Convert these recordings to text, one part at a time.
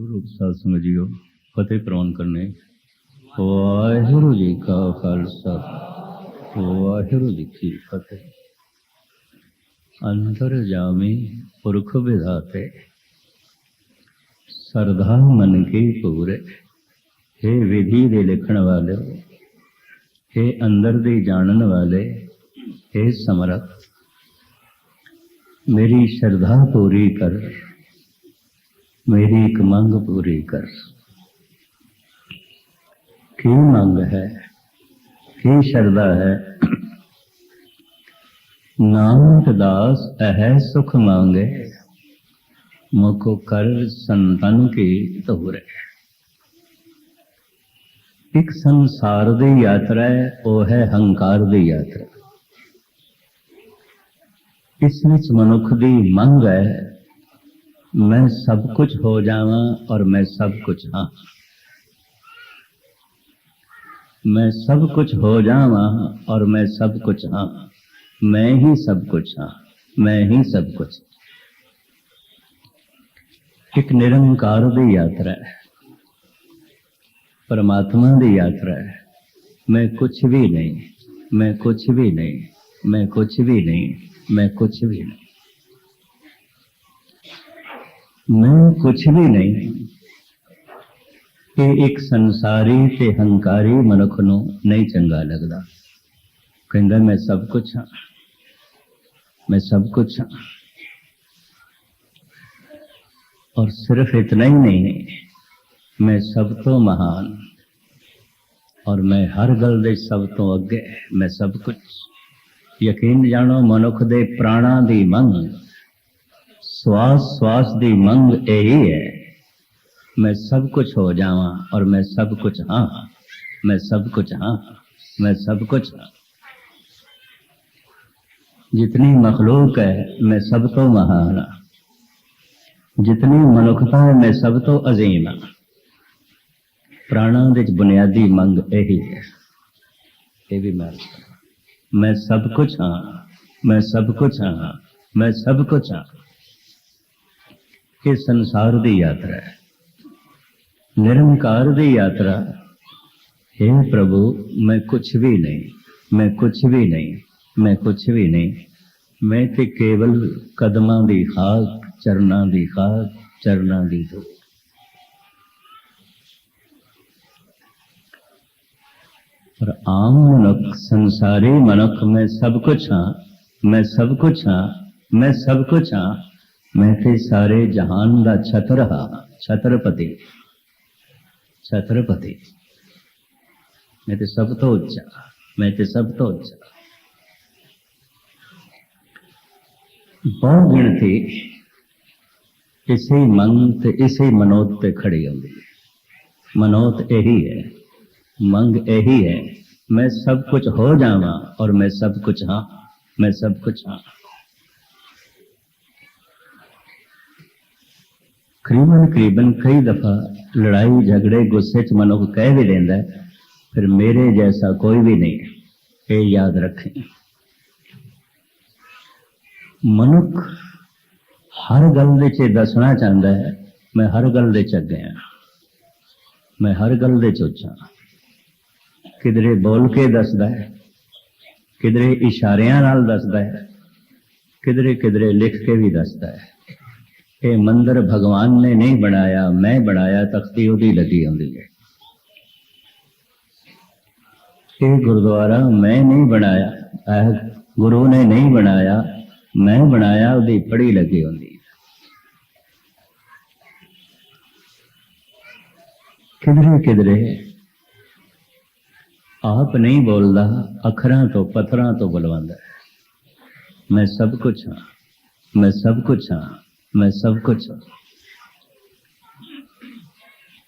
गुरु साथ समझियो, फतेह प्रवान करने। वाहिगुरु जी का खालसा। वाहिगुरु जी की फतेह। अंतर जामी पुरख विधाते। सरधा मन के पूरे। हे विधि दे लिखण वाले, हे अंदर दे जानन वाले, हे समरथ। मेरी श्रद्धा पूरी कर। ਮੇਰੀ ਇੱਕ ਮੰਗ ਪੂਰੀ ਕਰ। ਕੀ ਮੰਗ ਹੈ? ਕੀ ਸ਼ਰਧਾ ਹੈ? ਨਾਨਕ ਦਾਸ ਅਹੈ ਸੁਖ ਮੰਗੇ, ਮੁਕੋ ਕਰ ਸੰਤਨ ਕੀ ਤੋਰੇ ਇੱਕ ਸੰਸਾਰ ਦੀ ਯਾਤਰਾ ਹੈ, ਉਹ ਹੈ ਹੰਕਾਰ ਦੀ ਯਾਤਰਾ। ਇਸ ਵਿੱਚ ਮਨੁੱਖ ਦੀ ਮੰਗ ਹੈ ਮੈਂ ਸਭ ਕੁਝ ਹੋ ਜਾਵਾਂ ਔਰ ਮੈਂ ਸਭ ਕੁਝ ਹਾਂ ਮੈਂ ਸਭ ਕੁਝ ਹੋ ਜਾਵਾਂ ਔਰ ਮੈਂ ਸਭ ਕੁਝ ਹਾਂ ਮੈਂ ਹੀ ਸਭ ਕੁਝ ਹਾਂ ਮੈਂ ਹੀ ਸਭ ਕੁਝ ਇੱਕ ਨਿਰੰਕਾਰ ਦੀ ਯਾਤਰਾ ਹੈ ਪਰਮਾਤਮਾ ਦੀ ਯਾਤਰਾ ਹੈ ਮੈਂ ਕੁਝ ਵੀ ਨਹੀਂ ਮੈਂ ਕੁਝ ਵੀ ਨਹੀਂ ਮੈਂ ਕੁਝ ਵੀ ਨਹੀਂ ਮੈਂ ਕੁਝ ਵੀ ਨਹੀਂ ਮੈਂ ਕੁਝ ਵੀ ਨਹੀਂ। ਇਹ ਇੱਕ ਸੰਸਾਰੀ ਤੇ ਹੰਕਾਰੀ ਮਨੁੱਖ ਨੂੰ ਨਹੀਂ ਚੰਗਾ ਲੱਗਦਾ। ਕਹਿੰਦਾ, ਮੈਂ ਸਭ ਕੁਝ ਹਾਂ। ਮੈਂ ਸਭ ਕੁਝ ਹਾਂ। ਔਰ ਸਿਰਫ ਇਤਨਾ ਹੀ ਨਹੀਂ, ਮੈਂ ਸਭ ਤੋਂ ਮਹਾਨ। ਔਰ ਮੈਂ ਹਰ ਗੱਲ ਦੇ ਸਭ ਤੋਂ ਅੱਗੇ, ਮੈਂ ਸਭ ਕੁਝ ਯਕੀਨ ਜਾਣੋ, ਮਨੁੱਖ ਦੇ ਪ੍ਰਾਣਾਂ ਦੀ ਮੰਗ ਸਵਾਸ ਸਵਾਸ ਦੀ ਮੰਗ ਇਹੀ ਹੈ ਮੈਂ ਸਭ ਕੁਝ ਹੋ ਜਾਵਾਂ ਔਰ ਮੈਂ ਸਭ ਕੁਝ ਹਾਂ ਮੈਂ ਸਭ ਕੁਝ ਹਾਂ ਮੈਂ ਸਭ ਕੁਝ ਹਾਂ जितनी मखलूक है मैं सब तो महान हाँ जितनी मनुखता है मैं सब तो अजीम हाँ प्राणों ਦੇ ਬੁਨਿਆਦੀ ਮੰਗ ਇਹੀ ਹੈ ਇਹ ਵੀ ਮੈਂ ਮੈਂ ਸਭ ਕੁਝ ਹਾਂ ਮੈਂ ਸਭ ਕੁਝ ਹਾਂ ਮੈਂ ਸਭ ਕੁਝ ਹਾਂ ਇਹ ਸੰਸਾਰ ਦੀ ਯਾਤਰਾ ਹੈ ਨਿਰੰਕਾਰ ਦੀ ਯਾਤਰਾ ਹੈ ਪ੍ਰਭੂ ਮੈਂ ਕੁਝ ਵੀ ਨਹੀਂ ਮੈਂ ਕੁਝ ਵੀ ਨਹੀਂ ਮੈਂ ਕੁਝ ਵੀ ਨਹੀਂ ਮੈਂ ਤੇ ਕੇਵਲ ਕਦਮਾਂ ਦੀ ਖਾਕ ਚਰਨਾਂ ਦੀ ਖਾਕ ਚਰਨਾਂ ਦੀ ਧੂੜ ਪਰ ਆਮ ਮਨੁੱਖ ਸੰਸਾਰੀ ਮਨੁੱਖ ਮੈਂ ਸਭ ਕੁਝ ਹਾਂ ਮੈਂ ਸਭ ਕੁਝ ਹਾਂ ਮੈਂ ਸਭ ਕੁਝ ਹਾਂ ਮੈਂ ਤੇ ਸਾਰੇ ਜਹਾਨ ਦਾ ਛਤਰ ਹਾਂ। ਛਤਰਪਤੀ। ਛਤਰਪਤੀ। ਮੈਂ ਤੇ ਸਭ ਤੋਂ ਉੱਚਾ। ਮੈਂ ਤੇ ਸਭ ਤੋਂ ਉੱਚਾ। ਬਹੁ ਗਿਣਤੀ ਇਸੇ ਮੰਗ ਤੇ ਇਸੇ ਮਨੋਤ ਤੇ ਖੜੀ ਹੁੰਦੀ ਹੈ। ਮਨੋਤ ਇਹੀ ਹੈ। ਮੰਗ ਇਹੀ ਹੈ। ਮੈਂ ਸਭ ਕੁਝ ਹੋ ਜਾਵਾਂ ਔਰ ਮੈਂ ਸਭ ਕੁਝ ਹਾਂ। ਮੈਂ ਸਭ ਕੁਝ ਹਾਂ। ਕਰੀਬਨ ਕਰੀਬਨ ਕਈ ਦਫਾ ਲੜਾਈ, ਝਗੜੇ, ਗੁੱਸੇ ਚ ਮਨੁੱਖ ਕਹਿ ਵੀ ਦਿੰਦਾ ਫਿਰ ਮੇਰੇ ਜੈਸਾ ਕੋਈ ਵੀ ਨਹੀਂ ਇਹ ਯਾਦ ਰੱਖੇ। ਮਨੁੱਖ ਹਰ ਗੱਲ ਦੇ ਚ ਦੱਸਣਾ ਚਾਹੁੰਦਾ ਹੈ, ਮੈਂ ਹਰ ਗੱਲ ਦੇ ਚ ਅੱਗੇ ਹਾਂ। ਮੈਂ ਹਰ ਗੱਲ ਦੇ ਚ ਉੱਚਾ ਕਿਧਰੇ ਬੋਲ ਕੇ ਦੱਸਦਾ ਹੈ, ਕਿਧਰੇ ਇਸ਼ਾਰਿਆਂ ਨਾਲ ਦੱਸਦਾ ਹੈ ਕਿਧਰੇ ਕਿਧਰੇ ਲਿਖ ਕੇ ਵੀ ਦੱਸਦਾ ਹੈ। ਇਹ ਮੰਦਰ ਭਗਵਾਨ ਨੇ ਨਹੀਂ ਬਣਾਇਆ, ਮੈਂ ਬਣਾਇਆ, ਤਖਤੀ ਉਹਦੀ ਲੱਗੀ ਹੁੰਦੀ ਹੈ। ਇਹ ਗੁਰਦੁਆਰਾ ਮੈਂ ਨਹੀਂ ਬਣਾਇਆ, ਇਹ ਗੁਰੂ ਨੇ ਨਹੀਂ ਬਣਾਇਆ, ਮੈਂ ਬਣਾਇਆ, ਉਹਦੀ ਪੜੀ ਲੱਗੀ ਹੁੰਦੀ ਕਿਧਰੇ ਕਿਧਰੇ? ਆਪ ਨਹੀਂ ਬੋਲਦਾ, ਅੱਖਰਾਂ ਤੋਂ, ਪੱਥਰਾਂ ਤੋਂ ਬੁਲਵਾਉਂਦਾ ਹੈ। ਮੈਂ ਸਭ ਕੁਝ ਹਾਂ, ਮੈਂ ਸਭ ਕੁਝ ਹਾਂ। ਮੈਂ ਸਭ ਕੁਝ ਹਾਂ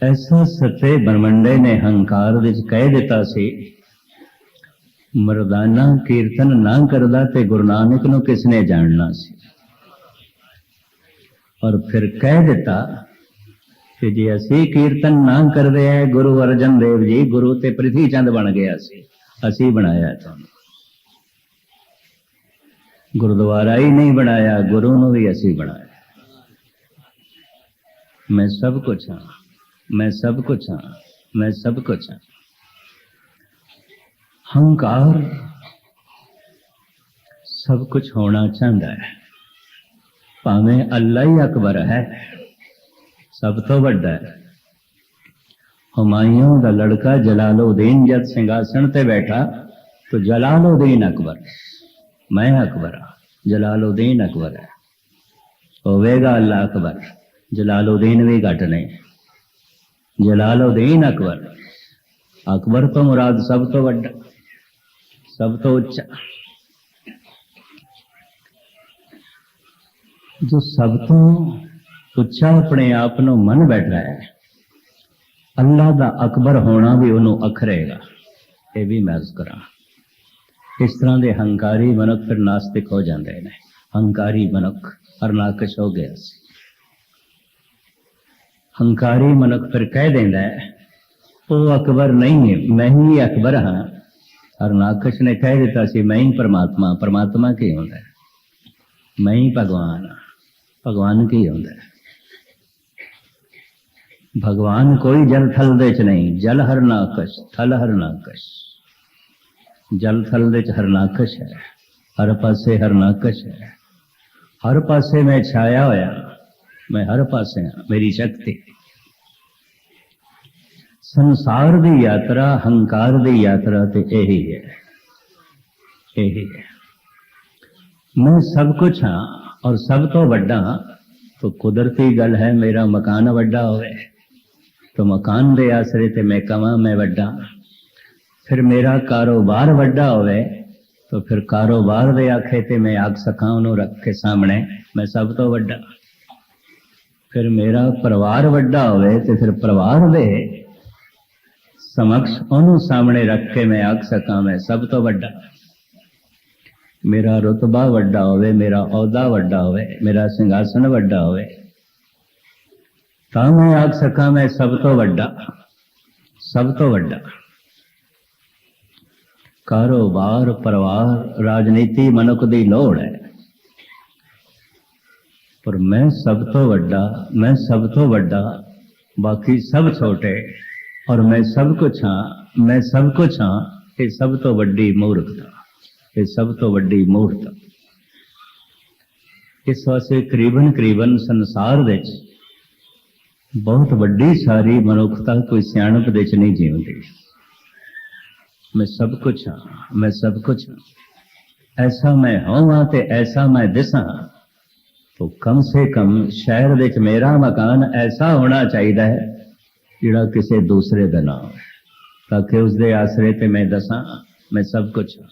ਐਸਾ ਸੱਚੇ ਬਰਮੰਡੇ ਨੇ ਹੰਕਾਰ ਵਿੱਚ ਕਹਿ ਦਿੱਤਾ ਸੀ ਮਰਦਾਨਾ ਕੀਰਤਨ ਨਾ ਕਰਦਾ ਤੇ ਗੁਰੂ ਨਾਨਕ ਨੂੰ ਕਿਸ ਨੇ ਜਾਣਨਾ ਸੀ ਔਰ ਫਿਰ ਕਹਿ ਦਿੱਤਾ ਕਿ ਜੇ ਅਸੀਂ ਕੀਰਤਨ ਨਾ ਕਰਦੇ ਹੈ ਗੁਰੂ ਅਰਜਨ ਦੇਵ ਜੀ ਗੁਰੂ ਤੇ ਪ੍ਰਿਥੀ ਚੰਦ ਬਣ ਗਿਆ ਸੀ ਅਸੀਂ ਬਣਾਇਆ ਤੁਹਾਨੂੰ ਗੁਰਦੁਆਰਾ ਹੀ ਨਹੀਂ ਬਣਾਇਆ ਗੁਰੂ ਨੂੰ ਵੀ ਅਸੀਂ ਬਣਾਇਆ मैं सब कुछ हाँ मैं सब कुछ हाँ मैं सब कुछ हाँ ਹੰਕਾਰ ਸਭ ਕੁਝ ਹੋਣਾ ਚਾਹੁੰਦਾ ਹੈ ਭਾਵੇਂ ਅੱਲਾ ਹੀ ਅਕਬਰ ਹੈ ਸਭ ਤੋਂ ਵੱਡਾ ਹੈ ਹੁਮਾਯੂੰ ਦਾ ਲੜਕਾ ਜਲਾਲਉਦੀਨ ਜਦ ਸਿੰਘਾਸਣ ਤੇ ਬੈਠਾ तो जलालुद्दीन अकबर मैं अकबर हाँ जलालुद्दीन अकबर है होवेगा अल्लाह अकबर जलालुद्दीन भी घट नहीं जलालुद्दीन अकबर अकबर तो मुराद सब तो वड्डा सब तो उच्चा जो सब तो ਉੱਚਾ ਆਪਣੇ ਆਪ ਨੂੰ ਮੰਨ ਬੈਠਾ ਹੈ ਅੱਲਾ ਦਾ ਅਕਬਰ ਹੋਣਾ ਵੀ ਉਹਨੂੰ ਅਖਰੇਗਾ ਇਹ ਵੀ ਮੈਂ ਅਰਜ਼ ਕਰਾਂ ਇਸ ਤਰ੍ਹਾਂ ਦੇ ਹੰਕਾਰੀ ਮਨੁੱਖ ਫਿਰ ਨਾਸਤਿਕ ਹੋ ਜਾਂਦੇ ਨੇ ਹੰਕਾਰੀ ਮਨੁੱਖ ਹਰਨਾਕਸ਼ ਹੋ ਗਿਆ ਸੀ ਹੰਕਾਰੀ ਮਨੁੱਖ ਫਿਰ ਕਹਿ ਦਿੰਦਾ ਹੈ, ਉਹ ਅਕਬਰ ਨਹੀਂ ਹੈ ਮੈਂ ਹੀ ਅਕਬਰ ਹਾਂ। ਹਰਨਾਕਸ਼ ਨੇ ਕਹਿ ਦਿੱਤਾ ਸੀ, ਮੈਂ ਹੀ ਪਰਮਾਤਮਾ ਪਰਮਾਤਮਾ ਕੀ ਹੁੰਦਾ ਹੈ? ਮੈਂ ਹੀ ਭਗਵਾਨ ਭਗਵਾਨ ਕੀ ਹੁੰਦਾ ਹੈ? ਭਗਵਾਨ ਕੋਈ ਜਲ ਥਲ ਦੇ ਚ ਨਹੀਂ, ਜਲ ਹਰਨਾਕਸ਼, ਥਲ ਹਰਨਾਕਸ਼। ਜਲ ਥਲ ਦੇ ਚ ਹਰਨਾਕਸ਼ ਹੈ, ਹਰ ਪਾਸੇ ਹਰਨਾਕਸ਼ ਹੈ। ਹਰ ਪਾਸੇ ਮੈਂ ਛਾਇਆ ਹੋਇਆ ਮੈਂ ਹਰ ਪਾਸੇ ਹਾਂ, ਮੇਰੀ ਸ਼ਕਤੀ। ਸੰਸਾਰ ਦੀ ਯਾਤਰਾ, ਹੰਕਾਰ ਦੀ ਯਾਤਰਾ ਤੇ ਇਹੀ ਹੈ। ਇਹੀ ਹੈ। ਮੈਂ ਸਭ ਕੁਝ ਹਾਂ ਔਰ ਸਭ ਤੋਂ ਵੱਡਾ ਤੋ ਕੁਦਰਤੀ ਗੱਲ ਹੈ ਮੇਰਾ ਮਕਾਨ ਵੱਡਾ ਹੋਵੇ। ਤਾਂ ਮਕਾਨ ਦੇ ਆਸਰੇ ਤੇ ਮੈਂ ਕਵਾਂ ਮੈਂ ਵੱਡਾ। ਫਿਰ ਮੇਰਾ ਕਾਰੋਬਾਰ ਵੱਡਾ ਹੋਵੇ, ਤਾਂ ਫਿਰ ਕਾਰੋਬਾਰ ਦੇ ਆਖੇ ਤੇ ਮੈਂ ਆਖ ਸਕਾਂ ਉਹਨੂੰ ਰੱਖ ਕੇ ਸਾਹਮਣੇ। ਮੈਂ ਸਭ ਤੋਂ ਵੱਡਾ। ਫਿਰ ਮੇਰਾ ਪਰਿਵਾਰ ਵੱਡਾ ਹੋਵੇ ਤੇ ਫਿਰ ਪਰਿਵਾਰ ਦੇ ਸਮਕਸ਼ ਉਹਨੂੰ ਸਾਹਮਣੇ ਰੱਖ ਕੇ ਮੈਂ ਆਖ ਸਕਾਂ, ਮੈਂ ਸਭ ਤੋਂ ਵੱਡਾ। ਮੇਰਾ ਰਤਬਾ ਵੱਡਾ ਹੋਵੇ, ਮੇਰਾ ਅਹੁਦਾ ਵੱਡਾ ਹੋਵੇ, ਮੇਰਾ ਸਿੰਘਾਸਨ ਵੱਡਾ ਹੋਵੇ, ਤਾਂ ਮੈਂ ਆਖ ਸਕਾਂ ਮੈਂ ਸਭ ਤੋਂ ਵੱਡਾ, ਸਭ ਤੋਂ ਵੱਡਾ। ਕਾਰੋਬਾਰ, ਪਰਿਵਾਰ, ਰਾਜਨੀਤੀ, ਮਨੁੱਖ ਦੀ ਲੋੜ ਹੈ। ਪਰ ਮੈਂ ਸਭ ਤੋਂ ਵੱਡਾ, ਮੈਂ ਸਭ ਤੋਂ ਵੱਡਾ, ਬਾਕੀ ਸਭ ਛੋਟੇ, ਔਰ ਮੈਂ ਸਭ ਕੁਛ ਹਾਂ, ਮੈਂ ਸਭ ਕੁਛ ਹਾਂ, ਇਹ ਸਭ ਤੋਂ ਵੱਡੀ ਮੂਰਖਤਾ ਇਹ ਸਭ ਤੋਂ ਵੱਡੀ ਮੂਰਖਤਾ ਇਸ ਵਾਸਤੇ ਕਰੀਬਨ ਕਰੀਬਨ ਸੰਸਾਰ ਵਿੱਚ ਬਹੁਤ ਵੱਡੀ ਸਾਰੀ ਮਨੁੱਖਤਾ ਕੋਈ ਸਿਆਣਪ ਵਿੱਚ ਨਹੀਂ ਜੀਉਂਦੀ। ਮੈਂ ਸਭ ਕੁਛ ਹਾਂ, ਮੈਂ ਸਭ ਕੁਛ ਹਾਂ। ਐਸਾ ਮੈਂ ਹੋਵਾਂ ਤੇ ਐਸਾ ਮੈਂ ਦਿਸਾਂ। तो कम से कम शहर ਵਿੱਚ ਮੇਰਾ ਮਕਾਨ ਐਸਾ ਹੋਣਾ ਚਾਹੀਦਾ ਹੈ ਜਿਹੜਾ ਕਿਸੇ ਦੂਸਰੇ ਦਾ ਨਾ ਹੋਵੇ ਤਾਂ ਕਿ ਉਸ ਦੇ ਆਸਰੇ ਤੇ ਮੈਂ ਦਸਾਂ ਮੈਂ ਸਭ ਕੁਝ ਹਾਂ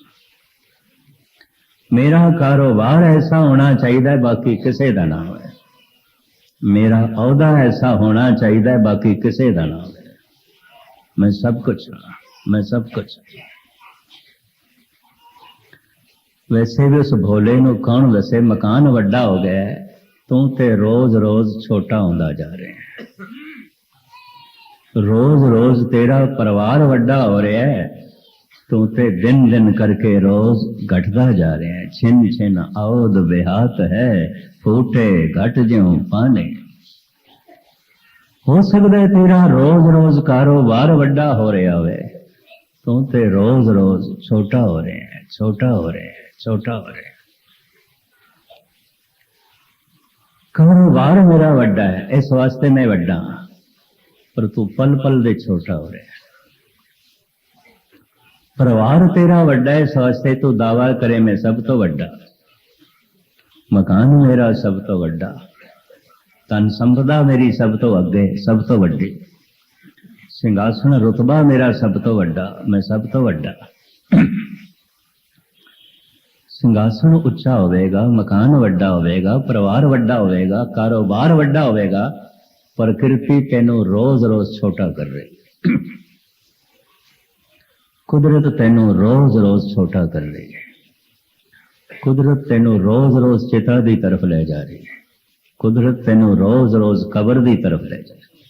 ਮੇਰਾ ਕਾਰੋਬਾਰ ਐਸਾ ਹੋਣਾ ਚਾਹੀਦਾ ਹੈ ਬਾਕੀ ਕਿਸੇ ਦਾ ਨਾ ਹੋਵੇ ਮੇਰਾ ਅਹੁਦਾ ਐਸਾ ਹੋਣਾ ਚਾਹੀਦਾ ਹੈ ਬਾਕੀ ਕਿਸੇ ਦਾ ਨਾ ਹੋਵੇ ਮੈਂ ਸਭ ਕੁਝ ਹਾਂ ਮੈਂ ਸਭ ਕੁਝ ਹਾਂ ਵੈਸੇ ਵੀ ਉਸ ਭੋਲੇ ਨੂੰ ਕੌਣ ਦੱਸੇ? ਮਕਾਨ ਵੱਡਾ ਹੋ ਗਿਆ ਤੂੰ ਤੇ ਰੋਜ਼-ਰੋਜ਼ ਛੋਟਾ ਹੁੰਦਾ ਜਾ ਰਿਹਾ ਰੋਜ਼-ਰੋਜ਼ ਤੇਰਾ ਪਰਿਵਾਰ ਵੱਡਾ ਹੋ ਰਿਹਾ ਹੈ, ਤੂੰ ਤੇ ਦਿਨ-ਦਿਨ ਕਰਕੇ ਰੋਜ਼ ਘਟਦਾ ਜਾ ਰਿਹਾ ਹੈ। ਛਿਨ-ਛਿਨ ਆਉਦ ਬਿਹਾਤ ਹੈ, ਫੂਟੇ ਘਟ ਜਿਉ ਪਾਣੇ। ਹੋ ਸਕਦਾ ਹੈ ਤੇਰਾ ਰੋਜ਼-ਰੋਜ਼ ਕਾਰੋਬਾਰ ਵੱਡਾ ਹੋ ਰਿਹਾ ਹੋਵੇ, ਤੂੰ ਤੇ ਰੋਜ਼-ਰੋਜ਼ ਛੋਟਾ ਹੋ ਰਿਹਾ ਹੈ, ਛੋਟਾ ਹੋ ਰਿਹਾ ਹੈ। ਛੋਟਾ ਹੋ ਰਿਹਾ। ਕਾਰੋਬਾਰ ਮੇਰਾ ਵੱਡਾ ਹੈ, ਇਸ ਵਾਸਤੇ ਮੈਂ ਵੱਡਾ ਪਰ ਤੂੰ ਪਲ ਪਲ ਦੇ ਛੋਟਾ ਹੋ ਰਿਹਾ ਪਰਿਵਾਰ ਤੇਰਾ ਵੱਡਾ ਹੈ, ਇਸ ਵਾਸਤੇ ਤੂੰ ਦਾਵਾ ਕਰੇ, ਮੈਂ ਸਭ ਤੋਂ ਵੱਡਾ ਮਕਾਨ ਮੇਰਾ ਸਭ ਤੋਂ ਵੱਡਾ ਤਨ ਸੰਪਦਾ ਮੇਰੀ ਸਭ ਤੋਂ ਅੱਗੇ, ਸਭ ਤੋਂ ਵੱਡੀ ਸਿੰਘਾਸਨ ਰਤਬਾ ਮੇਰਾ ਸਭ ਤੋਂ ਵੱਡਾ, ਮੈਂ ਸਭ ਤੋਂ ਵੱਡਾ ਸਿੰਘਾਸਨ ਉੱਚਾ ਹੋਵੇਗਾ, ਮਕਾਨ ਵੱਡਾ ਹੋਵੇਗਾ, ਪਰਿਵਾਰ ਵੱਡਾ ਹੋਵੇਗਾ, ਕਾਰੋਬਾਰ ਵੱਡਾ ਹੋਵੇਗਾ ਪ੍ਰਕਿਰਤੀ ਤੈਨੂੰ ਰੋਜ਼-ਰੋਜ਼ ਛੋਟਾ ਕਰ ਰਹੀ। ਹੈ ਕੁਦਰਤ ਤੈਨੂੰ ਰੋਜ਼-ਰੋਜ਼ ਛੋਟਾ ਕਰ ਰਹੀ ਹੈ। ਕੁਦਰਤ ਤੈਨੂੰ ਰੋਜ਼-ਰੋਜ਼ ਚਿਤਾ ਦੀ ਤਰਫ ਲੈ ਜਾ ਰਹੀ ਹੈ। ਕੁਦਰਤ ਤੈਨੂੰ ਰੋਜ਼-ਰੋਜ਼ ਕਬਰ ਦੀ ਤਰਫ ਲੈ ਜਾ ਰਹੀ ਹੈ।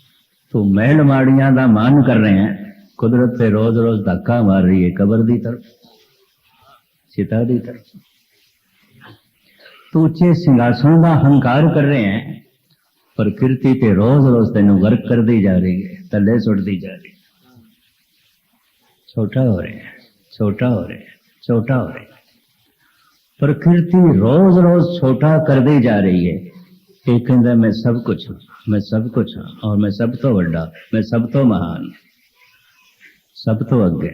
ਤੂੰ ਮਹਿਲ ਮਾੜੀਆਂ ਦਾ ਮਾਨ ਕਰ ਰਿਹਾ ਹੈ। ਕੁਦਰਤ ਤੇ ਰੋਜ਼-ਰੋਜ਼ ਧੱਕਾ ਮਾਰ ਰਹੀ ਹੈ ਕਬਰ ਦੀ ਤਰਫ। ਚਿਤਾ ਦੀ ਤੂੰ ਉੱਚੇ ਸਿੰਘਾਸਨ ਦਾ ਹੰਕਾਰ ਕਰ ਰਹੇ ਹੈ ਪ੍ਰਕਿਰਤੀ ਤੇ ਰੋਜ਼-ਰੋਜ਼ ਤੈਨੂੰ ਗਰਕ ਕਰਦੀ ਜਾ ਰਹੀ ਹੈ ਥੱਲੇ ਸੁੱਟਦੀ ਜਾ ਰਹੀ ਹੈ। ਛੋਟਾ ਹੋ ਰਿਹਾ ਹੈ, ਛੋਟਾ ਹੋ ਰਿਹਾ ਹੈ, ਛੋਟਾ ਹੋ ਰਿਹਾ ਹੈ। ਪ੍ਰਕਿਰਤੀ ਰੋਜ਼-ਰੋਜ਼ ਛੋਟਾ ਕਰਦੀ ਜਾ ਰਹੀ ਹੈ। ਇਹ ਕਹਿੰਦਾ ਮੈਂ ਸਭ ਕੁਝ ਹਾਂ ਮੈਂ ਸਭ ਕੁਝ ਹਾਂ ਔਰ ਮੈਂ ਸਭ ਤੋਂ ਵੱਡਾ ਮੈਂ ਸਭ ਤੋਂ ਮਹਾਨ ਸਭ ਤੋਂ ਅੱਗੇ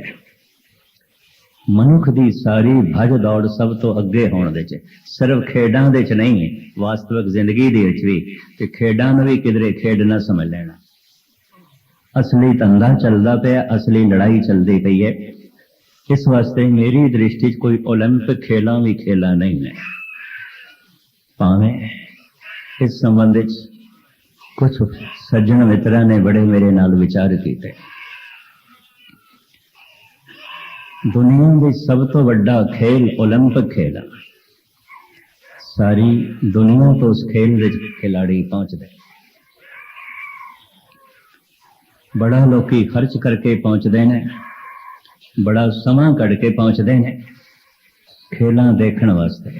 ਮਨੁੱਖ ਦੀ ਸਾਰੀ ਭਜ ਦੌੜ ਸਭ ਤੋਂ ਅੱਗੇ ਹੋਣ ਦੇ ਚ ਸਿਰਫ ਖੇਡਾਂ ਦੇ ਚ ਨਹੀਂ ਵਾਸਤਵਿਕ ਜ਼ਿੰਦਗੀ ਦੇ ਵਿੱਚ ਵੀ ਤੇ ਖੇਡਾਂ ਨੂੰ ਵੀ ਕਿਧਰੇ ਖੇਡ ਨਾ ਸਮਝ ਲੈਣਾ ਅਸਲੀ ਧੰਦਾ ਚੱਲਦਾ ਪਿਆ ਅਸਲੀ ਲੜਾਈ ਚੱਲਦੀ ਪਈ ਹੈ ਇਸ ਵਾਸਤੇ ਮੇਰੀ ਦ੍ਰਿਸ਼ਟੀ 'ਚ ਕੋਈ 올림픽 ਖੇਲਾਂ ਵੀ ਖੇਲਾ ਨਹੀਂ ਨੇ ਭਾਵੇਂ ਇਸ ਸੰਬੰਧ ਵਿੱਚ ਕੁਝ ਸੱਜਣ ਮਿੱਤਰਾਂ ਨੇ ਬੜੇ ਮੇਰੇ ਨਾਲ ਵਿਚਾਰ ਕੀਤੇ ਦੁਨੀਆ ਦੇ ਸਭ ਤੋਂ ਵੱਡਾ ਖੇਲ 올림픽 ਖੇਲ ਹੈ ਸਾਰੀ ਦੁਨੀਆ ਤੋਂ ਉਸ ਖੇਲ ਵਿੱਚ ਖਿਲਾੜੀ ਪਹੁੰਚਦੇ ਬੜਾ ਲੋਕੀ ਖਰਚ ਕਰਕੇ ਪਹੁੰਚਦੇ ਨੇ ਬੜਾ ਸਮਾਂ ਕੱਢ ਕੇ ਪਹੁੰਚਦੇ ਨੇ ਖੇਲਾਂ ਦੇਖਣ ਵਾਸਤੇ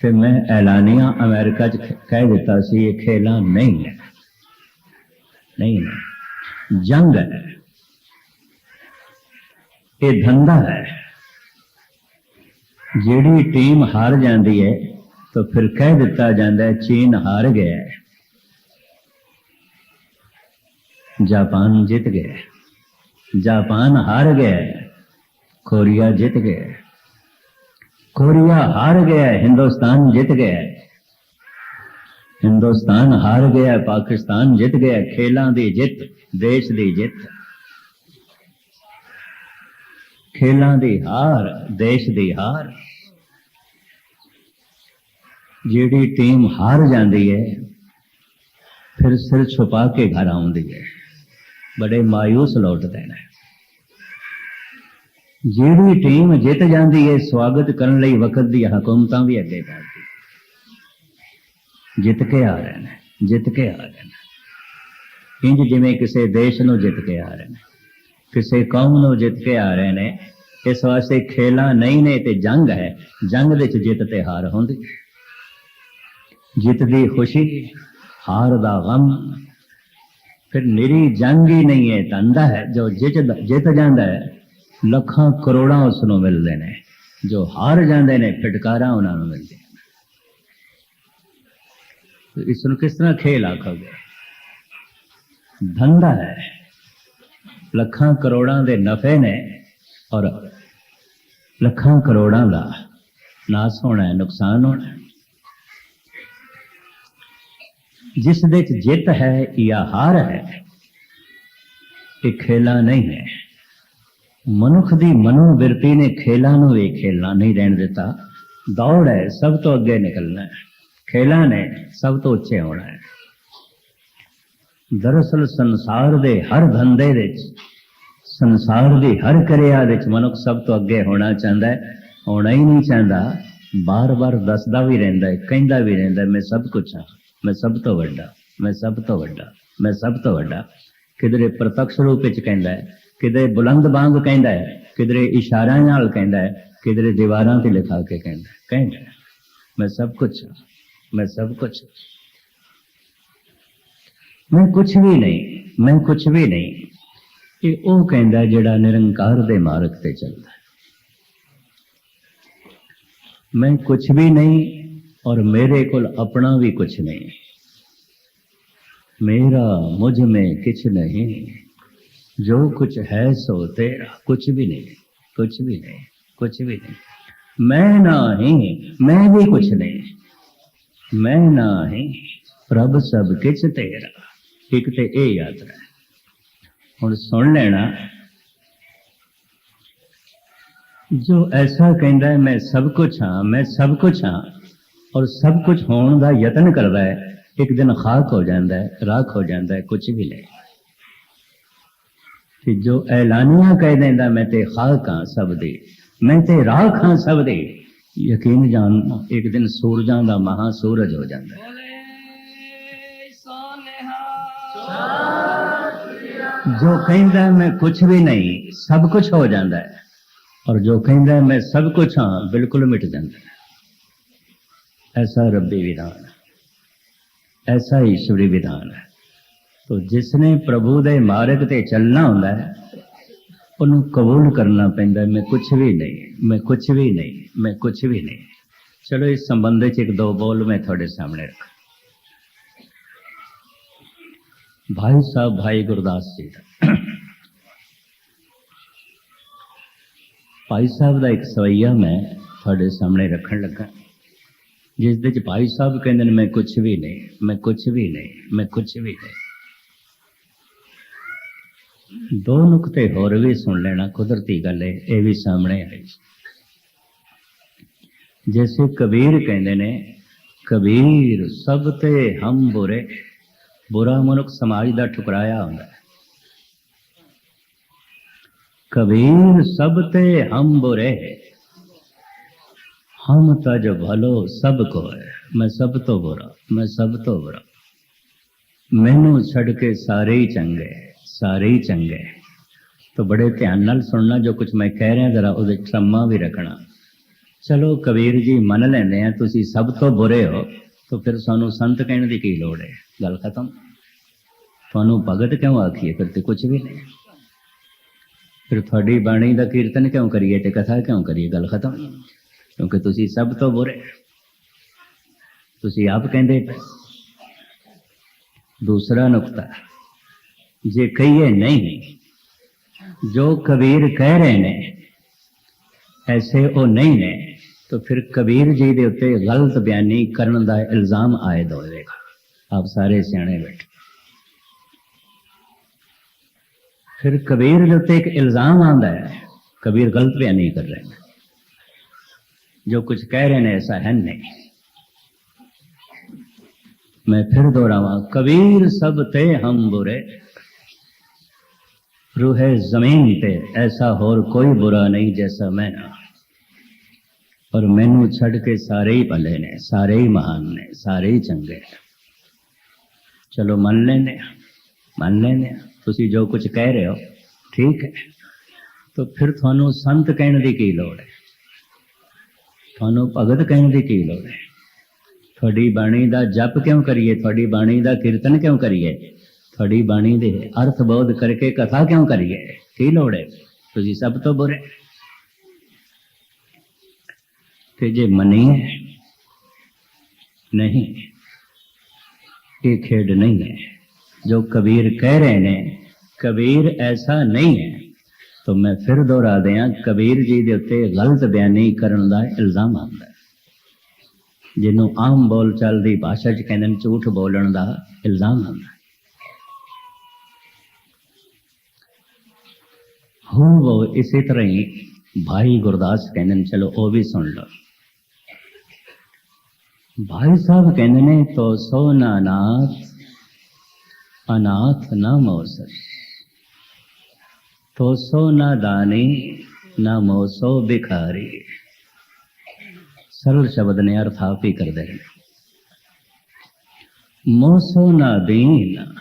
ਫਿਰ ਮੈਂ ਐਲਾਨੀਆਂ ਅਮਰੀਕਾ 'ਚ ਕਹਿ ਦਿੱਤਾ ਸੀ ਇਹ ਖੇਲਾਂ ਨਹੀਂ ਹੈ ਨਹੀਂ ਹੈ ਜੰਗ ਹੈ ਇਹ ਧੰਦਾ ਹੈ। ਜਿਹੜੀ ਟੀਮ ਹਾਰ ਜਾਂਦੀ ਹੈ, ਤਾਂ ਫਿਰ ਕਹਿ ਦਿੱਤਾ ਜਾਂਦਾ ਹੈ, ਚੀਨ ਹਾਰ ਗਿਆ ਹੈ। ਜਾਪਾਨ ਜਿੱਤ ਗਿਆ ਜਾਪਾਨ ਹਾਰ ਗਿਆ ਕੋਰੀਆ ਜਿੱਤ ਗਿਆ ਕੋਰੀਆ ਹਾਰ ਗਿਆ ਹਿੰਦੁਸਤਾਨ ਜਿੱਤ ਗਿਆ ਹਿੰਦੁਸਤਾਨ ਹਾਰ ਗਿਆ ਪਾਕਿਸਤਾਨ ਜਿੱਤ ਗਿਆ ਖੇਲਾਂ ਦੀ ਜਿੱਤ, ਦੇਸ਼ ਦੀ ਜਿੱਤ। ਖੇਲਾਂ ਦੀ ਹਾਰ, ਦੇਸ਼ ਦੀ ਹਾਰ। ਜਿਹੜੀ ਟੀਮ ਹਾਰ ਜਾਂਦੀ ਹੈ, ਫਿਰ ਸਿਰ ਛੁਪਾ ਕੇ ਘਰ ਆਉਂਦੀ ਹੈ। ਬੜੇ ਮਾਇੂਸ ਲੌਟਦੇ ਨੇ ਜਿਹੜੀ ਟੀਮ ਜਿੱਤ ਜਾਂਦੀ ਹੈ, ਸਵਾਗਤ ਕਰਨ ਲਈ ਵਕਤ ਦੀ ਹਕੂਮਤਾਂ ਵੀ ਅੱਗੇ ਕਰਦੀ ਜਿੱਤ ਕੇ ਆ ਰਹੇ ਨੇ, ਜਿੱਤ ਕੇ ਆ ਰਹੇ ਨੇ। ਇੰਜ ਜਿਵੇਂ ਕਿਸੇ ਦੇਸ਼ ਨੂੰ ਜਿੱਤ ਕੇ ਆ ਰਹੇ ਨੇ। ਕਿਸੇ ਕੌਮ ਨੂੰ ਜਿੱਤ ਕੇ ਆ ਰਹੇ ਨੇ, ਇਸ ਵਾਸਤੇ ਖੇਲਾਂ ਨਹੀਂ ਨੇ ਤੇ ਜੰਗ ਹੈ। ਜੰਗ ਵਿੱਚ ਜਿੱਤ ਤੇ ਹਾਰ ਹੁੰਦੀ। ਜਿੱਤ ਦੀ ਖੁਸ਼ੀ, ਹਾਰ ਦਾ ਗਮ। ਫਿਰ ਨਿਰੀ ਜੰਗ ਹੀ ਨਹੀਂ ਹੈ ਤੰਦਾ ਹੈ। ਜੋ ਜਿੱਤ ਜਿੱਤ ਜਾਂਦਾ ਹੈ, ਲੱਖਾਂ ਕਰੋੜਾਂ ਉਸ ਨੂੰ ਮਿਲਦੇ ਨੇ। ਜੋ ਹਾਰ ਜਾਂਦੇ ਨੇ, ਫਟਕਾਰਾਂ ਉਹਨਾਂ ਨੂੰ ਮਿਲਦੀਆਂ ਨੇ। ਇਸ ਨੂੰ ਕਿਸ ਤਰ੍ਹਾਂ ਖੇਲ ਆਖੋਗੇ? ਧੰਦਾ ਹੈ। ਲੱਖਾਂ ਕਰੋੜਾਂ ਦੇ ਨਫੇ ਨੇ ਔਰ ਲੱਖਾਂ ਕਰੋੜਾਂ ਦਾ ਨਾਸ ਹੋਣਾ ਹੈ, ਨੁਕਸਾਨ ਹੋਣਾ ਹੈ। ਜਿਸ ਦੇ ਵਿੱਚ ਜਿੱਤ ਹੈ ਜਾਂ ਹਾਰ ਹੈ, ਇਹ ਖੇਲਾ ਨਹੀਂ ਹੈ। ਮਨੁੱਖ ਦੀ ਮਨੋ ਮਨੋਵਿਰਤੀ ਨੇ ਖੇਲਾਂ ਨੂੰ ਵੀ ਖੇਲਣਾ ਨਹੀਂ ਰਹਿਣ ਦਿੱਤਾ। ਦੌੜ ਹੈ, ਸਭ ਤੋਂ ਅੱਗੇ ਨਿਕਲਣਾ ਹੈ। ਖੇਲਾਂ ਨੇ ਸਭ ਤੋਂ ਉੱਚੇ ਹੋਣਾ ਹੈ। ਦਰਅਸਲ ਸੰਸਾਰ ਦੇ ਹਰ ਧੰਦੇ ਵਿੱਚ, ਸੰਸਾਰ ਦੀ ਹਰ ਕਿਰਿਆ ਵਿੱਚ ਮਨੁੱਖ ਸਭ ਤੋਂ ਅੱਗੇ ਹੋਣਾ ਚਾਹੁੰਦਾ ਹੈ ਹੋਣਾ ਹੀ ਨਹੀਂ ਚਾਹੁੰਦਾ। ਬਾਰ-ਬਾਰ ਦੱਸਦਾ ਵੀ ਰਹਿੰਦਾ ਹੈ, ਕਹਿੰਦਾ ਵੀ ਰਹਿੰਦਾ ਮੈਂ ਸਭ ਕੁਝ ਹਾਂ, ਮੈਂ ਸਭ ਤੋਂ ਵੱਡਾ, ਮੈਂ ਸਭ ਤੋਂ ਵੱਡਾ, ਮੈਂ ਸਭ ਤੋਂ ਵੱਡਾ। ਕਿਧਰੇ ਪ੍ਰਤੱਖ ਰੂਪ ਵਿੱਚ ਕਹਿੰਦਾ ਹੈ, ਕਿਧਰੇ ਬੁਲੰਦ ਬਾਂਗ ਕਹਿੰਦਾ ਹੈ, ਕਿਧਰੇ ਇਸ਼ਾਰਿਆਂ ਨਾਲ ਕਹਿੰਦਾ ਹੈ, ਕਿਧਰੇ ਦੀਵਾਰਾਂ ਤੇ ਲਿਖਾ ਕੇ ਕਹਿੰਦਾ ਕਹਿੰਦਾ ਮੈਂ ਸਭ ਕੁਝ ਹਾਂ, ਮੈਂ ਸਭ ਕੁਝ ਮੈਂ ਕੁਝ ਵੀ ਨਹੀਂ ਮੈਂ ਕੁਝ ਵੀ ਨਹੀਂ ਇਹ ਉਹ ਕਹਿੰਦਾ ਹੈ ਜਿਹੜਾ ਨਿਰੰਕਾਰ ਦੇ ਮਾਰਗ ਤੇ ਚੱਲਦਾ ਹੈ ਮੈਂ ਕੁਝ ਵੀ ਨਹੀਂ ਔਰ ਮੇਰੇ ਕੋਲ ਆਪਣਾ ਵੀ ਕੁਝ ਨਹੀਂ ਮੇਰਾ ਮੁਝ में कुछ नहीं जो कुछ है सो तेरा कुछ भी नहीं कुछ भी नहीं कुछ भी नहीं मैं नहीं मैं भी कुछ नहीं मैं नहीं ਪ੍ਰਭ ਸਭ ਕਿਛ ਤੇਰਾ ਇੱਕ ਤੇ ਇਹ ਯਾਤਰਾ ਹੈ ਹੁਣ ਸੁਣ ਲੈਣਾ। ਜੋ ਐਸਾ ਕਹਿੰਦਾ ਹੈ, ਮੈਂ ਸਭ ਕੁਝ ਹਾਂ, ਮੈਂ ਸਭ ਕੁਝ ਹਾਂ, ਔਰ ਸਭ ਕੁਝ ਹੋਣ ਦਾ ਯਤਨ ਕਰਦਾ ਹੈ, ਇੱਕ ਦਿਨ ਖਾਕ ਹੋ ਜਾਂਦਾ ਹੈ, ਰਾਖ ਹੋ ਜਾਂਦਾ ਹੈ ਕੁਝ ਵੀ ਨਹੀਂ ਤੇ ਜੋ ਐਲਾਨੀਆਂ ਕਹਿ ਦਿੰਦਾ, ਮੈਂ ਤੇ ਖਾਕ ਹਾਂ ਸਭ ਦੇ, ਮੈਂ ਤੇ ਰਾਖ ਹਾਂ ਸਭ ਦੇ, ਯਕੀਨ ਜਾਣ, ਇੱਕ ਦਿਨ ਸੂਰਜਾਂ ਦਾ ਮਹਾ ਸੂਰਜ ਹੋ ਜਾਂਦਾ ਹੈ। ਜੋ ਕਹਿੰਦਾ ਮੈਂ ਕੁਝ ਵੀ ਨਹੀਂ, ਸਭ ਕੁਝ ਹੋ ਜਾਂਦਾ ਹੈ। ਔਰ ਜੋ ਕਹਿੰਦਾ ਮੈਂ ਸਭ ਕੁਝ ਹਾਂ, ਬਿਲਕੁਲ ਮਿਟ ਜਾਂਦਾ ਹੈ। ਐਸਾ ਰੱਬੀ ਵਿਧਾਨ ਹੈ। ਐਸਾ ਈਸ਼ਵਰੀ ਵਿਧਾਨ ਹੈ। ਤੋ ਜਿਸਨੇ ਪ੍ਰਭੂ ਦੇ ਮਾਰਗ ਤੇ ਚੱਲਣਾ ਹੁੰਦਾ ਹੈ, ਉਹਨੂੰ ਕਬੂਲ ਕਰਨਾ ਪੈਂਦਾ ਮੈਂ ਕੁਝ ਵੀ ਨਹੀਂ, ਮੈਂ ਕੁਝ ਵੀ ਨਹੀਂ, ਮੈਂ ਕੁਝ ਵੀ ਨਹੀਂ। ਚਲੋ, ਇਸ ਸੰਬੰਧ ਵਿੱਚ ਇੱਕ ਦੋ ਬੋਲ ਮੈਂ ਤੁਹਾਡੇ ਸਾਹਮਣੇ ਰੱਖਾਂ। ਭਾਈ ਸਾਹਿਬ ਭਾਈ ਗੁਰਦਾਸ ਜੀ ਦਾ ਭਾਈ ਸਾਹਿਬ ਦਾ ਇੱਕ ਸਵਈਆ ਮੈਂ ਤੁਹਾਡੇ ਸਾਹਮਣੇ ਰੱਖਣ ਲੱਗਾ ਜਿਸ ਦੇ ਚ ਭਾਈ ਸਾਹਿਬ ਕਹਿੰਦੇ ਨੇ ਮੈਂ ਕੁਝ ਵੀ ਨਹੀਂ ਮੈਂ ਕੁਝ ਵੀ ਨਹੀਂ ਮੈਂ ਕੁਝ ਵੀ ਨਹੀਂ ਦੋ ਨੁਕਤੇ ਹੋਰ ਵੀ ਸੁਣ ਲੈਣਾ ਕੁਦਰਤੀ ਗੱਲ ਹੈ ਇਹ ਵੀ ਸਾਹਮਣੇ ਆਈ ਜੈਸੇ ਕਬੀਰ ਕਹਿੰਦੇ ਨੇ ਕਬੀਰ ਸਭ ਤੇ ਹਮ ਬੁਰੇ ਬੁਰਾ ਮਨੁੱਖ ਸਮਾਜ ਦਾ ਠੁਕਰਾਇਆ ਹੁੰਦਾ ਹੈ। ਕਬੀਰ ਸਭ ਤੇ ਹਮ ਬੁਰੇ ਹਮ ਤਜ ਭਲੋ ਸਭ ਕੋ ਹੈ ਮੈਂ ਸਭ ਤੋਂ ਬੁਰਾ, ਮੈਂ ਸਭ ਤੋਂ ਬੁਰਾ। ਮੈਨੂੰ ਛੱਡ ਕੇ ਸਾਰੇ ਹੀ ਚੰਗੇ, ਸਾਰੇ ਹੀ ਚੰਗੇ। ਤਾਂ ਬੜੇ ਧਿਆਨ ਨਾਲ ਸੁਣਨਾ, ਜੋ ਕੁਝ ਮੈਂ ਕਹਿ ਰਿਹਾ, ਜ਼ਰਾ ਉਹਦੇ ਟਰਮਾ ਵੀ ਰੱਖਣਾ। ਚਲੋ ਕਬੀਰ ਜੀ, ਮੰਨ ਲੈਂਦੇ ਆ ਤੁਸੀਂ ਸਭ ਤੋਂ ਬੁਰੇ ਹੋ। ਤਾਂ ਫਿਰ ਸਾਨੂੰ ਸੰਤ ਕਹਿਣ ਦੀ ਕੀ ਲੋੜ ਹੈ? ਗੱਲ ਖਤਮ। ਤੁਹਾਨੂੰ ਭਗਤ ਕਿਉਂ ਆਖੀਏ? ਫਿਰ ਤੇ ਕੁਝ ਵੀ ਨਹੀਂ। ਫਿਰ ਤੁਹਾਡੀ ਬਾਣੀ ਦਾ ਕੀਰਤਨ ਕਿਉਂ ਕਰੀਏ ਤੇ ਕਥਾ ਕਿਉਂ ਕਰੀਏ? ਗੱਲ ਖਤਮ। ਕਿਉਂਕਿ ਤੁਸੀਂ ਸਭ ਤੋਂ ਬੁਰੇ। ਤੁਸੀਂ ਆਪ ਕਹਿੰਦੇ ਦੂਸਰਾ ਨੁਕਤਾ, ਜੇ ਕਹੀਏ ਨਹੀਂ, ਜੋ ਕਬੀਰ ਕਹਿ ਰਹੇ ਨੇ, ਐਸੇ ਉਹ ਨਹੀਂ ਨੇ। ਤਾਂ ਫਿਰ ਕਬੀਰ ਜੀ ਦੇ ਉੱਤੇ ਗਲਤ ਬਿਆਨੀ ਕਰਨ ਦਾ ਇਲਜ਼ਾਮ ਆਇਦ ਹੋਵੇਗਾ। ਆਪ ਸਾਰੇ ਸਿਆਣੇ ਬੈਠੇ। ਫਿਰ ਕਬੀਰ ਦੇ ਉੱਤੇ ਇੱਕ ਇਲਜ਼ਾਮ ਆਉਂਦਾ ਹੈ। ਕਬੀਰ ਗਲਤ ਬਿਆਨੀ ਕਰ ਰਹੇ ਨੇ ਜੋ ਕੁਝ ਕਹਿ ਰਹੇ ਨੇ, ਐਸਾ ਹੈ ਨਹੀਂ। ਮੈਂ ਫਿਰ ਦੁਹਰਾਵਾਂ, ਕਬੀਰ ਸਭ ਤੇ ਹਮ ਬੁਰੇ। ਰੂਹ ਜ਼ਮੀਨ ਤੇ ਐਸਾ ਹੋਰ ਕੋਈ ਬੁਰਾ ਨਹੀਂ ਜੈਸਾ ਮੈਂ ਨਾ ਪਰ ਮੈਨੂੰ ਛੱਡ ਕੇ ਸਾਰੇ ਹੀ ਭਲੇ ਨੇ, ਸਾਰੇ ਹੀ ਮਹਾਨ ਨੇ, ਸਾਰੇ ਹੀ ਚੰਗੇ ਨੇ। ਚਲੋ ਮੰਨ ਲੈਨੇ ਮੰਨ ਲੈਨੇ ਹਾਂ। ਤੁਸੀਂ ਜੋ ਕੁਝ ਕਹਿ ਰਹੇ ਹੋ, ਠੀਕ ਹੈ। ਤਾਂ ਫਿਰ ਤੁਹਾਨੂੰ ਸੰਤ ਕਹਿਣ ਦੀ ਕੀ ਲੋੜ ਹੈ? ਤੁਹਾਨੂੰ ਭਗਤ ਕਹਿਣ ਦੀ ਕੀ ਲੋੜ ਹੈ? ਤੁਹਾਡੀ ਬਾਣੀ ਦਾ ਜਪ ਕਿਉਂ ਕਰੀਏ? ਤੁਹਾਡੀ ਬਾਣੀ ਦਾ ਕੀਰਤਨ ਕਿਉਂ ਕਰੀਏ? ਤੁਹਾਡੀ ਬਾਣੀ ਦੇ ਅਰਥ ਬੋਧ ਕਰਕੇ ਕਥਾ ਕਿਉਂ ਕਰੀਏ? ਕੀ ਲੋੜ ਹੈ? ਤੁਸੀਂ ਸਭ ਤੋਂ ਬੁਰੇ। ਤੇ ਜੇ ਮੰਨੀਏ, ਨਹੀਂ, ਇਹ ਖੇਡ ਨਹੀਂ ਹੈ। ਜੋ ਕਬੀਰ ਕਹਿ ਰਹੇ ਨੇ, ਕਬੀਰ ਐਸਾ ਨਹੀਂ ਹੈ। ਤਾਂ ਮੈਂ ਫਿਰ ਦੁਹਰਾ ਦਿਆਂ, ਕਬੀਰ ਜੀ ਦੇ ਉੱਤੇ ਗਲਤ ਬਿਆਨੀ ਕਰਨ ਦਾ ਇਲਜ਼ਾਮ ਆਉਂਦਾ ਜਿਹਨੂੰ ਆਮ ਬੋਲਚਾਲ ਦੀ ਭਾਸ਼ਾ 'ਚ ਕਹਿੰਦੇ ਨੇ, ਝੂਠ ਬੋਲਣ ਦਾ ਇਲਜ਼ਾਮ ਆਉਂਦਾ ਹੋ। ਉਹ ਇਸੇ ਤਰ੍ਹਾਂ ਹੀ ਭਾਈ ਗੁਰਦਾਸ ਕਹਿੰਦੇ ਨੇ, ਚਲੋ ਉਹ ਵੀ ਸੁਣ ਲਓ। ਭਾਈ ਸਾਹਿਬ ਕਹਿੰਦੇ ਨੇ, ਤੋ ਸੋ ਨਾ ਅਨਾਥ ਅਨਾਥ ਨਾ ਮੋਸਰ ਤੋ ਸੋ ਨਾ ਦਾਨੀ, ਨਾ ਮੋਸੋ ਬਿਖਾਰੀ ਸਰਲ ਸ਼ਬਦ ਨੇ ਅਰਥ ਆਪ ਹੀ ਕਰਦੇ ਨੇ। ਮੋਸੋ ਨਾ ਦੀਨ।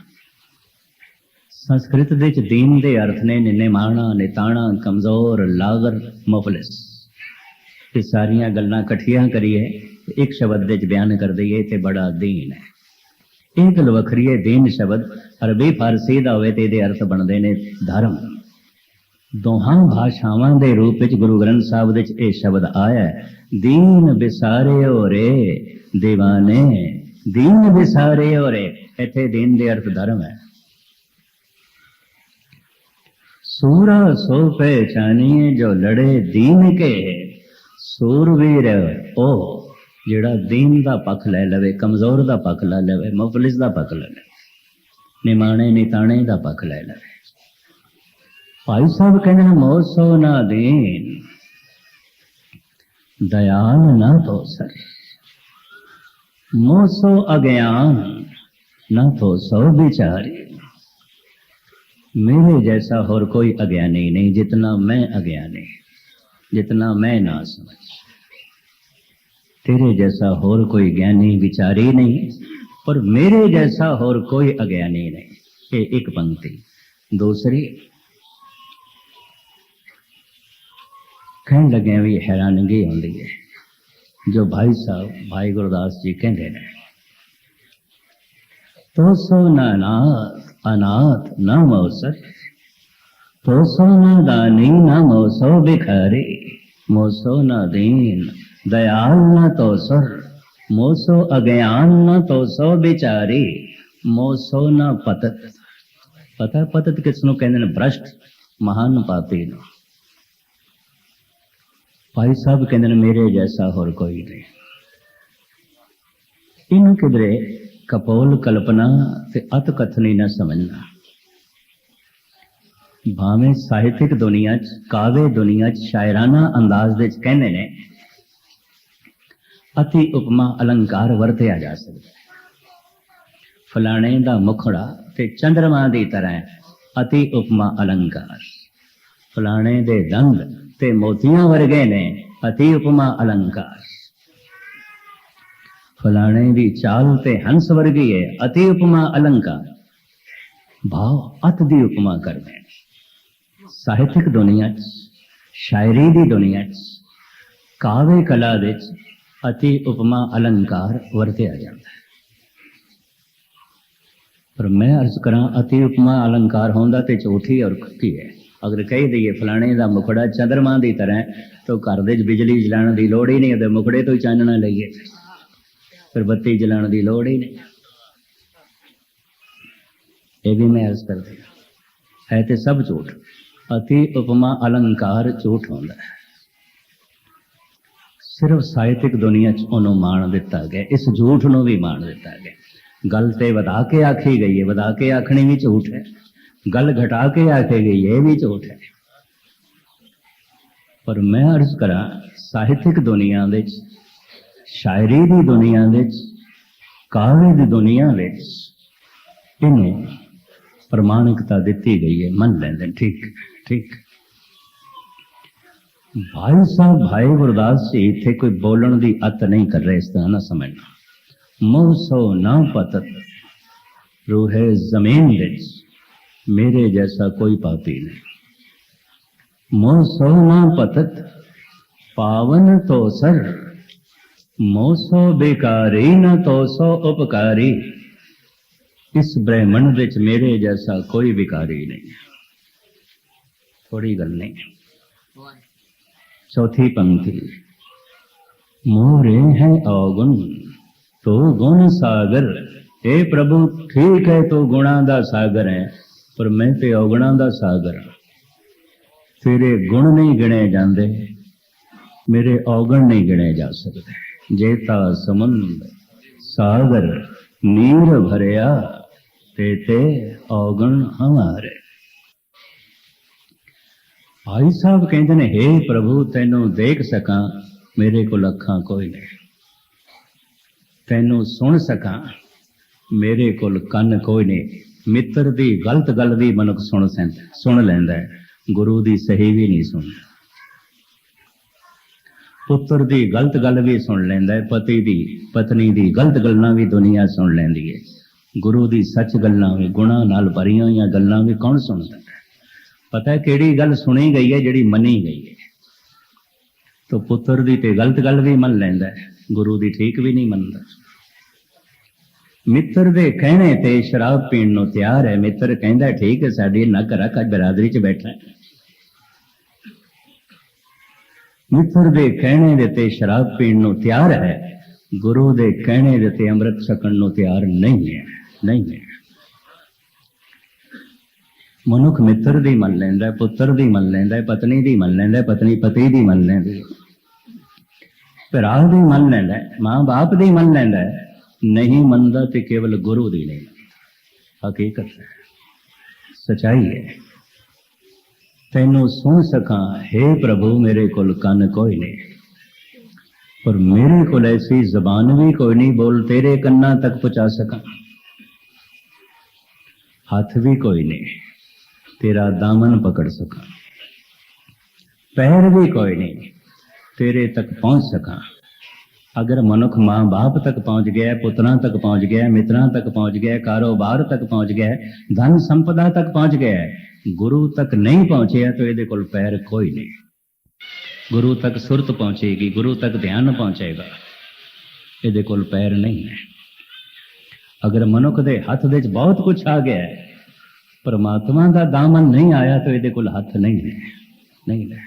ਸੰਸਕ੍ਰਿਤ ਦੇ ਵਿੱਚ ਦੀਨ ਦੇ ਅਰਥ ਨੇ ਨਿਮਾਣਾ ਨਿਤਾਣਾ, ਕਮਜ਼ੋਰ, ਲਾਗਰ, ਮੁਫਲਿਸ। ਇਹ ਸਾਰੀਆਂ ਗੱਲਾਂ ਇਕੱਠੀਆਂ ਕਰੀਏ। ਇੱਕ ਸ਼ਬਦ ਵਿੱਚ ਬਿਆਨ ਕਰ ਦਈਏ ਤੇ ਬੜਾ ਦੀਨ ਹੈ। ਇਹ ਗੱਲ ਦੀਨ ਸ਼ਬਦ, ਅਰਬੀ ਫਾਰਸੀ ਦਾ ਹੋਵੇ ਤੇ ਇਹਦੇ ਅਰਥ ਬਣਦੇ ਨੇ ਧਰਮ। ਦੋਹਾਂ ਭਾਸ਼ਾਵਾਂ ਦੇ ਰੂਪ ਵਿੱਚ ਗੁਰੂ ਗ੍ਰੰਥ ਸਾਹਿਬ ਦੇ ਵਿੱਚ ਇਹ ਸ਼ਬਦ ਆਇਆ ਹੈ, ਦੀਨ ਵਿਸਾਰਿਓ ਰੇ دیਵਾਨੇ ਦੀਨ ਬਿਸਾਰੇ ਰੇ ਇੱਥੇ ਦੀਨ ਦੇ ਅਰਥ ਧਰਮ ਹੈ। ਸੂਰਾ ਸੋ ਪਹਿਚਾਨੀਏ ਜੋ ਲੜੇ ਦੀਨ ਕੇ, ਸੂਰਵੀਰ ਉਹ ਜਿਹੜਾ ਦੀਨ ਦਾ ਪੱਖ ਲੈ ਲਵੇ ਕਮਜ਼ੋਰ ਦਾ ਪੱਖ ਲੈ ਲਵੇ ਮੁਫਲਿਸ ਦਾ ਪੱਖ ਲੈ ਲਵੇ ਨਿਮਾਣੇ ਨਿਤਾਣੇ ਦਾ ਪੱਖ ਲੈ ਲਵੇ ਭਾਈ ਸਾਹਿਬ ਕਹਿੰਦੇ ਨੇ ਮੋਸੋ ਨਾ ਦੀਨ ਦਇਆਲ ਨਾ ਤੋ ਸਰ ਮੋਸੋ ਅਗਿਆਨ ਨਾ ਤੋ ਸੋ ਵਿਚਾਰੀ मेरे जैसा और कोई अज्ञानी नहीं जितना मैं अज्ञानी जितना मैं ना समझ ਤੇਰੇ ਜੈਸਾ ਹੋਰ ਕੋਈ ਗਿਆਨੀ ਵਿਚਾਰੀ ਨਹੀਂ ਪਰ ਮੇਰੇ ਜੈਸਾ ਹੋਰ ਕੋਈ ਅਗਿਆਨੀ ਨਹੀਂ। ਇਹ ਇੱਕ ਪੰਕਤੀ। ਦੂਸਰੀ, ਕਹਿਣ ਲੱਗਿਆ ਵੀ ਹੈਰਾਨਗੀ ਹੁੰਦੀ ਹੈ, ਜੋ ਭਾਈ ਸਾਹਿਬ, ਭਾਈ ਗੁਰਦਾਸ ਜੀ ਕਹਿੰਦੇ ਨੇ। ਤੋ ਸੋ ਨਾ ਅਨਾਥ ਨਾ ਮੌਸਰ ਤੋ ਸੋ ਨਾ ਦਾਨੀ ਨਾ ਮੌਸੋ ਬਿਖਾਰੇ, ਮੌਸੋ ਨਾ ਦੀਨ दयाल न तो सर मोसो अज्ञान न तो सो बिचारी मोसो न पतत ਪਤਾ ਪਤਤ ਕਿਸ ਨੂੰ ਕਹਿੰਦੇ ਨੇ ਭ੍ਰਸ਼ਟ ਮਹਾਨ ਪਾਪੀ ਨੂੰ ਭਾਈ ਸਾਹਿਬ ਕਹਿੰਦੇ ਨੇ ਮੇਰੇ ਜੈਸਾ ਹੋਰ ਕੋਈ ਨਹੀਂ ਇਹਨੂੰ ਕਿਧਰੇ ਕਪੋਲ ਕਲਪਨਾ ਤੇ ਅਤ ਕਥਨੀ ਨਾ ਸਮਝਣਾ ਭਾਵੇਂ ਸਾਹਿਤਿਕ ਦੁਨੀਆ 'ਚ ਕਾਵੇ ਦੁਨੀਆ 'ਚ ਸ਼ਾਇਰਾਨਾ ਅੰਦਾਜ਼ ਦੇ 'ਚ ਕਹਿੰਦੇ ਨੇ ਅਤੀ ਉਪਮਾ ਅਲੰਕਾਰ ਵਰਤਿਆ ਜਾ ਸਕਦਾ ਫਲਾਣੇ ਦਾ ਮੁਖੜਾ ਤੇ ਚੰਦਰਮਾ ਦੀ ਤਰ੍ਹਾਂ ਅਤੀ ਉਪਮਾ ਅਲੰਕਾਰ। ਫਲਾਣੇ ਦੇ ਦੰਦ ਤੇ ਮੋਤੀਆਂ ਵਰਗੇ ਨੇ ਅਤੀ ਉਪਮਾ ਅਲੰਕਾਰ। ਫਲਾਣੇ ਦੀ ਚਾਲ ਤੇ ਹੰਸ ਵਰਗੀ ਹੈ। ਅਤੀ ਉਪਮਾ ਅਲੰਕਾਰ। ਭਾਵ ਅਤ ਦੀ ਉਪਮਾ ਕਰਦੇ ਨੇ। ਸਾਹਿਤਿਕ ਦੁਨੀਆ 'ਚ, ਸ਼ਾਇਰੀ ਦੀ ਦੁਨੀਆ 'ਚ, ਕਾਵੇ ਕਲਾ ਦੇ 'ਚ ਅਤੀ ਉਪਮਾ ਅਲੰਕਾਰ ਵਰਤਿਆ ਜਾਂਦਾ ਹੈ। ਪਰ ਮੈਂ ਅਰਜ਼ ਕਰਾਂ, ਅਤੀ ਉਪਮਾ ਅਲੰਕਾਰ ਹੁੰਦਾ ਤੇ ਝੂਠੀ ਔਰ ਖੁੱਤੀ ਹੈ। ਅਗਰ ਕਹਿ ਦਈਏ ਫਲਾਣੇ ਦਾ ਮੁਖੜਾ ਚੰਦਰਮਾ ਦੀ ਤਰ੍ਹਾਂ ਤਾਂ ਘਰ ਦੇ 'ਚ ਬਿਜਲੀ ਜਲਾਉਣ ਦੀ ਲੋੜ ਹੀ ਨਹੀਂ, ਉਹਦੇ ਮੁਖੜੇ ਤੋਂ ਹੀ ਚਾਨਣਾ ਲਈਏ। ਫਿਰ ਬੱਤੀ ਜਲਾਉਣ ਦੀ ਲੋੜ ਹੀ ਨਹੀਂ। ਇਹ ਵੀ ਮੈਂ ਅਰਜ਼ ਕਰਦੀ ਹਾਂ। ਹੈ ਤੇ ਸਭ ਝੂਠ। ਅਤੀ ਉਪਮਾ ਅਲੰਕਾਰ ਝੂਠ ਹੁੰਦਾ ਹੈ। ਸਿਰਫ ਸਾਹਿਤਿਕ ਦੁਨੀਆ 'ਚ ਉਹਨੂੰ ਮਾਣ ਦਿੱਤਾ ਗਿਆ ਇਸ ਝੂਠ ਨੂੰ ਵੀ ਮਾਣ ਦਿੱਤਾ ਗਿਆ। ਗੱਲ ਤੇ ਵਧਾ ਕੇ ਆਖੀ ਗਈ ਹੈ ਵਧਾ ਕੇ ਆਖਣੀ ਵੀ ਝੂਠ ਹੈ। ਗੱਲ ਘਟਾ ਕੇ ਆਖੀ ਗਈ ਹੈ ਇਹ ਵੀ ਝੂਠ ਹੈ। ਪਰ ਮੈਂ ਅਰਜ਼ ਕਰਾਂ ਸਾਹਿਤਿਕ ਦੁਨੀਆ ਵਿੱਚ ਸ਼ਾਇਰੀ ਦੀ ਦੁਨੀਆ ਵਿੱਚ ਕਾਵਿ ਦੀ ਦੁਨੀਆ ਵਿੱਚ ਇਹਨੂੰ ਪ੍ਰਮਾਣਿਕਤਾ ਦਿੱਤੀ ਗਈ ਹੈ ਮੰਨ ਲੈਂਦੇ ਨੇ, ਠੀਕ ਠੀਕ। ਭਾਈ ਸਾਹਿਬ ਭਾਈ ਗੁਰਦਾਸ ਜੀ ਇੱਥੇ ਕੋਈ ਬੋਲਣ ਦੀ ਅਤ ਨਹੀਂ ਕਰ ਰਹੇ ਇਸ ਤਰ੍ਹਾਂ ਨਾ ਸਮਝਣਾ ਮੋਹ ਸੋ ਨਾ ਪਤਤ ਰੂਹੇ ਜ਼ਮੀਨ ਵਿੱਚ ਮੇਰੇ ਜੈਸਾ ਕੋਈ ਪਾਪੀ ਨਹੀਂ ਮੋਹ ਸੋ ਨਾ ਪਤਤ ਪਾਵਨ ਤੋ ਸਰ ਮੋਹ ਸੋ ਬੇਕਾਰੀ ਨ ਤੋ ਸੋ ਉਪਕਾਰੀ ਇਸ ਬ੍ਰਹਿਮੰਡ ਵਿੱਚ ਮੇਰੇ ਜੈਸਾ ਕੋਈ ਵਿਕਾਰੀ ਨਹੀਂ ਥੋੜੀ ਗੱਲ ਨਹੀਂ चौथी पंक्ति मोरे है अवगुण तो गुण सागर हे प्रभु ठीक है तो गुणा ਦਾ ਸਾਗਰ ਹੈ ਪਰ ਮੈਂ ਤੇ ਔਗਣਾ ਦਾ ਸਾਗਰ ਹਾਂ ਤੇਰੇ ਗੁਣ ਨਹੀਂ ਗਿਣੇ ਜਾਂਦੇ ਮੇਰੇ ਔਗਣ ਨਹੀਂ ਗਿਣੇ ਜਾ ਸਕਦੇ ਜੇਤਾ ਸਮੁੰਦ ਸਾਗਰ ਨੀਰ ਭਰਿਆ ਤੇ ਤੇ ਔਗਣ ਹਮਾਰੇ ਭਾਈ ਸਾਹਿਬ ਕਹਿੰਦੇ ਨੇ हे ਪ੍ਰਭੂ ਤੈਨੂੰ ਦੇਖ ਸਕਾਂ ਮੇਰੇ ਕੋਲ ਅੱਖਾਂ ਕੋਈ ਨਹੀਂ। ਤੈਨੂੰ ਸੁਣ ਸਕਾਂ ਮੇਰੇ ਕੋਲ ਕੰਨ ਕੋਈ ਨਹੀਂ। ਮਿੱਤਰ ਦੀ ਗਲਤ ਗੱਲ ਵੀ ਮਨੁੱਖ ਸੁਣ ਸੈਂਦਾ ਸੁਣ ਲੈਂਦਾ ਹੈ, ਗੁਰੂ ਦੀ ਸਹੀ ਵੀ ਨਹੀਂ ਸੁਣਦਾ। ਪੁੱਤਰ ਦੀ ਗਲਤ ਗੱਲ ਵੀ ਸੁਣ ਲੈਂਦਾ ਹੈ ਪਤੀ ਦੀ ਪਤਨੀ ਦੀ ਗਲਤ ਗੱਲਾਂ ਵੀ ਦੁਨੀਆ ਸੁਣ ਲੈਂਦੀ ਹੈ। ਗੁਰੂ ਦੀ ਸੱਚ ਗੱਲਾਂ ਵੀ ਗੁਨਾਹ ਨਾਲ ਭਰੀਆਂ ਹੋਈਆਂ ਗੱਲਾਂ ਵੀ ਕੌਣ ਸੁਣਦਾ? ਪਤਾ ਕਿਹੜੀ ਗੱਲ ਸੁਣੀ ਗਈ ਹੈ, ਜਿਹੜੀ ਮੰਨੀ ਗਈ ਹੈ। ਤੋ ਪੁੱਤਰ ਦੀ ਤੇ ਗਲਤ ਗੱਲ ਵੀ ਮੰਨ ਲੈਂਦਾ ਹੈ, ਗੁਰੂ ਦੀ ਠੀਕ ਵੀ ਨਹੀਂ ਮੰਨਦਾ। ਮਿੱਤਰ ਦੇ ਕਹਿਣੇ ਤੇ ਸ਼ਰਾਬ ਪੀਣ ਨੂੰ ਤਿਆਰ ਹੈ, ਮਿੱਤਰ ਕਹਿੰਦਾ, ਠੀਕ ਹੈ, ਸਾਡੀ ਨੱਕ ਰੱਖ, ਅੱਜ ਬਰਾਦਰੀ 'ਚ ਬੈਠਾ ਹੈ। ਮਿੱਤਰ ਦੇ ਕਹਿਣੇ ਦੇ ਤੇ ਸ਼ਰਾਬ ਪੀਣ ਨੂੰ ਤਿਆਰ ਹੈ, ਗੁਰੂ ਦੇ ਕਹਿਣੇ ਦੇ ਤੇ ਅੰਮ੍ਰਿਤ ਛਕਣ ਨੂੰ ਤਿਆਰ ਨਹੀਂ ਹੈ ਨਹੀਂ ਹੈ। ਮਨੁੱਖ ਮਿੱਤਰ ਦੀ ਮੰਨ ਲੈਂਦਾ, ਪੁੱਤਰ ਦੀ ਮੰਨ ਲੈਂਦਾ, ਪਤਨੀ ਦੀ ਮੰਨ ਲੈਂਦਾ, ਪਤਨੀ ਪਤੀ ਦੀ ਮੰਨ ਲੈਂਦੀ ਹੈ। ਭਰਾ ਦੀ ਮੰਨ ਲੈਂਦਾ ਮਾਂ ਬਾਪ ਦੀ ਮੰਨ ਲੈਂਦਾ, ਨਹੀਂ ਮੰਨਦਾ ਤੇ ਕੇਵਲ ਗੁਰੂ ਦੀ ਨਹੀਂ। ਹਕੀਕਤ ਹੈ। ਸਚਾਈ ਹੈ। ਤੈਨੂੰ ਸੁਣ ਸਕਾਂ हे ਪ੍ਰਭੂ, ਮੇਰੇ ਕੋਲ ਕੰਨ ਕੋਈ ਨਹੀਂ। ਪਰ ਮੇਰੇ ਕੋਲ ਐਸੀ ਜ਼ਬਾਨ ਵੀ ਕੋਈ ਨਹੀਂ, ਬੋਲ ਤੇਰੇ ਕੰਨਾਂ ਤੱਕ ਪਹੁੰਚਾ ਸਕਾਂ। ਹੱਥ ਵੀ ਕੋਈ ਨਹੀਂ। ਤੇਰਾ ਦਾਮਨ ਪਕੜ ਸਕਾਂ। ਪੈਰ ਵੀ ਕੋਈ ਨਹੀਂ, ਤੇਰੇ ਤੱਕ ਪਹੁੰਚ ਸਕਾਂ। ਅਗਰ ਮਨੁੱਖ ਮਾਂ ਬਾਪ ਤੱਕ ਪਹੁੰਚ ਗਿਆ, ਪੁੱਤਰਾਂ ਤੱਕ ਪਹੁੰਚ ਗਿਆ, ਮਿੱਤਰਾਂ ਤੱਕ ਪਹੁੰਚ ਗਿਆ, ਕਾਰੋਬਾਰ ਤੱਕ ਪਹੁੰਚ ਗਿਆ ਧਨ ਸੰਪਦਾ ਤੱਕ ਪਹੁੰਚ ਗਿਆ, ਗੁਰੂ ਤੱਕ ਨਹੀਂ ਪਹੁੰਚਿਆ ਤਾਂ ਇਹਦੇ ਕੋਲ ਪੈਰ ਕੋਈ ਨਹੀਂ। ਗੁਰੂ ਤੱਕ ਸੁਰਤ ਪਹੁੰਚੇਗੀ, ਗੁਰੂ ਤੱਕ ਧਿਆਨ ਪਹੁੰਚੇਗਾ, ਇਹਦੇ ਕੋਲ ਪੈਰ ਨਹੀਂ ਹੈ। ਅਗਰ ਮਨੁੱਖ ਦੇ ਹੱਥ ਦੇ ਵਿੱਚ ਬਹੁਤ ਕੁਝ ਆ ਗਿਆ ਹੈ ਪਰਮਾਤਮਾ ਦਾ ਦਾਮਨ ਨਹੀਂ ਆਇਆ ਤਾਂ ਇਹਦੇ ਕੋਲ ਹੱਥ ਨਹੀਂ ਹੈ ਨਹੀਂ ਹੈ